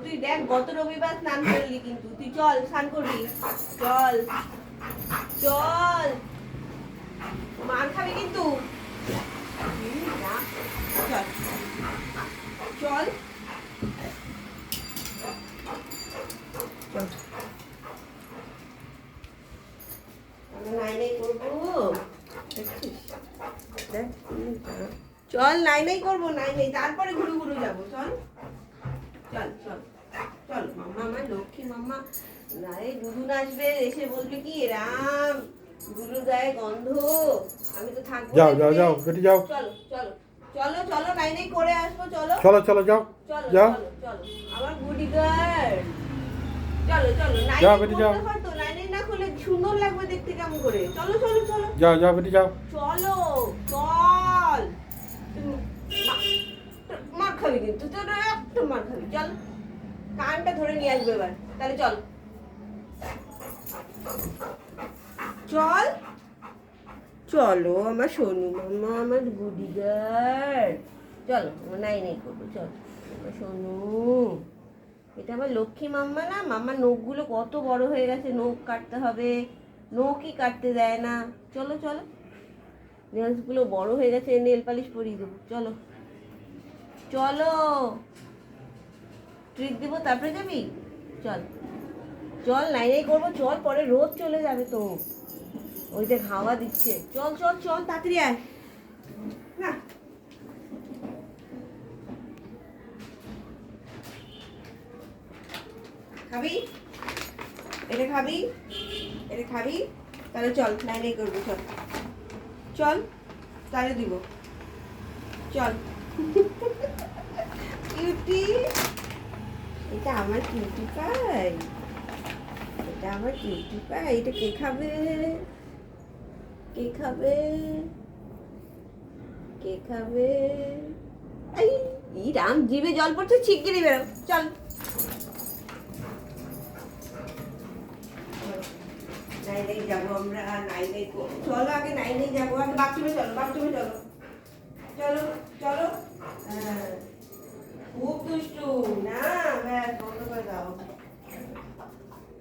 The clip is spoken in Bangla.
তুই দেখ গত রবিবার স্নান করলি কিন্তু। তুই চল স্নান করবি। চল। চল। মার খাবি কিন্তু। চল। চল। চল। নাই নাই করব। দেখছিস? দেখ, হুম, চল নাই নাই করব নাই নাই। তারপরে ঘুরু ঘুরু যাব চল চল চল চল মাম্মা আমার লক্ষ্মী মাম্মা নাই দুদুন আসবে এসে বলবে কি রাম দুদুর গায়ে গন্ধ আমি তো থাকব যাও যাও যাও বেটি যাও। চলো চলো চলো চলো নাই নাই করে আসব চলো। চলো চলো যাও। যাও। চলো আমার গুডি গার্ল চলো যাও, বেটি, যাও। না সুন্দর লাগবে দেখতে কেমন করে? চলো চলো চলো। যাও যাও বেটি যাও। চলো চল। মার খাবি কিন্তু তোর একটা মার খাবি চল। কানটা ধরে নিয়ে আসবে এবার। তাহলে চল। চল। চলো আমার সোনু মামা আমার গুডি গার্ড চলো নাই নাই করব, চলো। আমার সোনু। এটা আমার লক্ষ্মী মাম্মা না? মাম্মার নখগুলো কত বড় হয়ে গেছে, নখ কাটতে হবে। নখই কাটতে দেয় না। চলো চলো। নেলসগুলো বড় হয়ে গেছে, নেল পালিশ পরিয়ে দেবো। চলো। চলো। ট্রিক দিব, তারপরে যাবি? চল। চল, নাই নাই করব, চল, পরে রোদ চলে যাবে তো। ওই দেখ, হাওয়া দিচ্ছে। চল চল চল, তাড়াতাড়ি আয়। না। খাবি? এটা খাবি? এটা খাবি? তাহলে চল, নাই নাই করব, চল। চল, তাহলে দিব। চল। কিউটি এটা আমার কিউটি পাই এটা আমার কিউটি পাই এটা কে খাবে? কে খাবে? কে খাবে? এই রাম, জিভে জল পড়ছে ছিটকে বেরো চল। নাইনে যাব আমরা নাইনে চলো আগে নাইনে যাব। আগে বাথরুমে চলো বাথরুমে চলো। চলো চলো। হ্যাঁ। খুব